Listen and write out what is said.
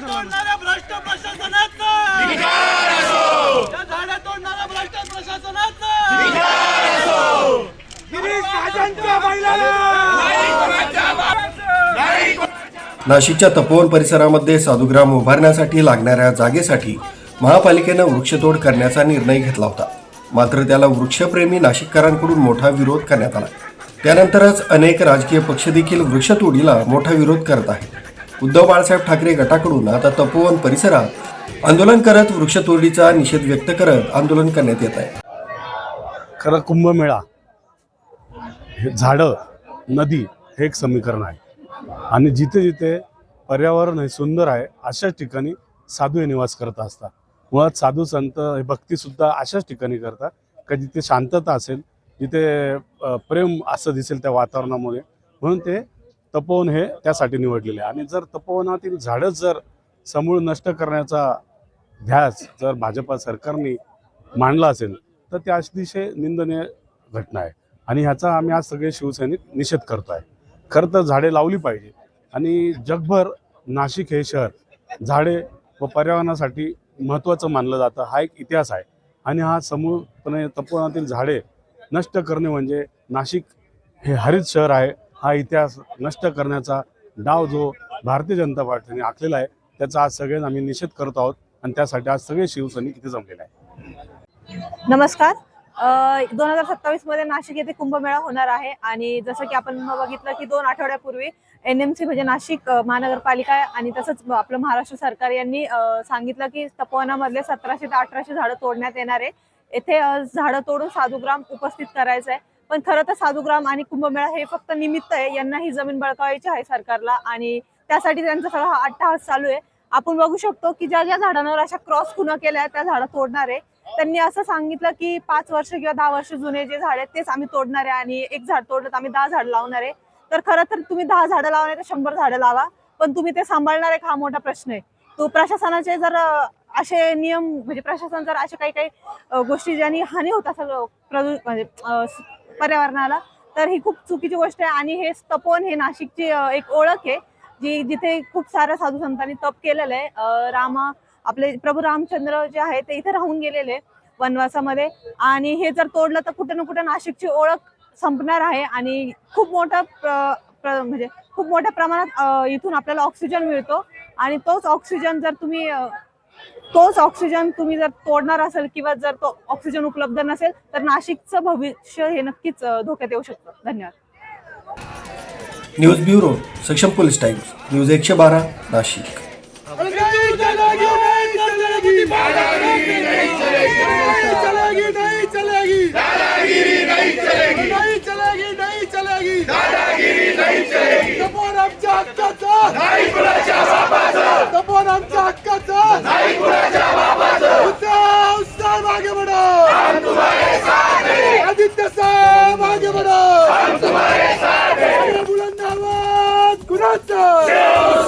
तोडणाऱ्या भ्रष्ट प्रशासनाचं! या झाडे तोडणाऱ्या भ्रष्ट प्रशासनाचं! नाशिकच्या तपोवन परिसरामध्ये साधुग्राम उभारण्यासाठी लागणाऱ्या जागेसाठी महापालिकेनं वृक्षतोड करण्याचा निर्णय घेतला होता. मात्र त्याला वृक्षप्रेमी नाशिककरांकडून मोठा विरोध करण्यात आला. त्यानंतरच अनेक राजकीय पक्ष देखील वृक्षतोडीला मोठा विरोध करत आहेत. उद्धव बाळासाहेब ठाकरे गटाकडून आता तपोवन परिसरात आंदोलन करत वृक्षतोडीचा निषेध व्यक्त करत आंदोलन करण्यात येत आहे. खरं कुंभमेळा हे झाडं नदी हे एक समीकरण आहे. आणि जिथे जिथे पर्यावरण हे सुंदर आहे अशाच ठिकाणी साधू हे निवास करत असतात. मुळात साधू संत हे भक्तीसुद्धा अशाच ठिकाणी करतात का जिथे शांतता असेल जिथे प्रेम असं दिसेल त्या वातावरणामुळे. म्हणून ते तपोवन हे त्यासाठी निवडलेले आहे. आणि जर तपोवनातील झाडंच जर समूळ नष्ट करण्याचा ध्यास जर भाजपा सरकारने मांडला असेल तर ते अतिशय निंदनीय घटना आहे. आणि ह्याचा आम्ही आज सगळे शिवसैनिक निषेध करतो आहे खरं तर झाडे लावली पाहिजे. आणि जगभर नाशिक हे शहर झाडे व पर्यावरणासाठी महत्त्वाचं मानलं जातं हा एक इतिहास आहे. आणि हा समूळपणे तपोवनातील झाडे नष्ट करणे म्हणजे नाशिक हे हरित शहर आहे. हा इतिहास नष्ट करण्याचा डाव जो भारतीय जनता पार्टीने आखलेला आहे त्याचा आज सगळे आम्ही निषेध करत आहोत आणि त्यासाठी आज सगळे शिवसैनिक इथे जमलेले आहे नमस्कार. दोन हजार सत्तावीसमध्ये नाशिक येथे कुंभमेळा होणार आहे आणि जसं की आपण बघितलं की दोन आठवड्यापूर्वी एन एम सी म्हणजे नाशिक महानगरपालिका आणि तसंच आपलं महाराष्ट्र सरकार यांनी सांगितलं की तपोवनामधले सतराशे ते अठराशे झाडं तोडण्यात येणार आहे. येथे झाडं तोडून साधुग्राम उपस्थित करायचं आहे पण खरं तर साधुग्राम आणि कुंभमेळा हे फक्त निमित्त आहे. यांना ही जमीन बळकावायची आहे सरकारला आणि त्यासाठी त्यांचा सगळा हा अट्टाहास चालू आहे. आपण बघू शकतो की ज्या ज्या झाडांवर अशा क्रॉस खुणा केल्या त्या झाडं तोडणार आहे. त्यांनी असं सांगितलं की पाच वर्ष किंवा दहा वर्ष जुने जे झाड आहेत तेच आम्ही तोडणार आहे आणि एक झाड तोडलं तर आम्ही दहा झाड लावणार आहे. तर खरं तर तुम्ही दहा झाडं लावा नाही तर शंभर झाडं लावा पण तुम्ही ते सांभाळणार आहे हा मोठा प्रश्न आहे. तो प्रशासनाचे जर असे नियम म्हणजे प्रशासन जर असे काही काही गोष्टी ज्यांनी हानी होत असेल प्रदू म्हणजे पर्यावरणाला तर ही खूप चुकीची गोष्ट आहे. आणि हे तपोवन हे नाशिकची एक ओळख आहे जी जिथे खूप साऱ्या साधू संतांनी तप केलेलं आहे. रामा आपले प्रभू रामचंद्र जे आहे ते इथे राहून गेलेले वनवासामध्ये. आणि हे जर तोडलं तर कुठे ना कुठे नाशिकची ओळख संपणार आहे. आणि खूप मोठा प्र- म्हणजे खूप मोठ्या प्रमाणात इथून आपल्याला ऑक्सिजन मिळतो. आणि तोच ऑक्सिजन जर तुम्ही तोच ऑक्सिजन तुम्ही जर तोडणार असेल किंवा जर तो ऑक्सिजन उपलब्ध नसेल तर नाशिकचं भविष्य हे नक्कीच धोक्यात येऊ शकतं. धन्यवाद. News bureau Saksham police times news एकशे बारा नाशिक. चलेगी. नहीं चलेगी. दादागिरी नहीं चलेगी.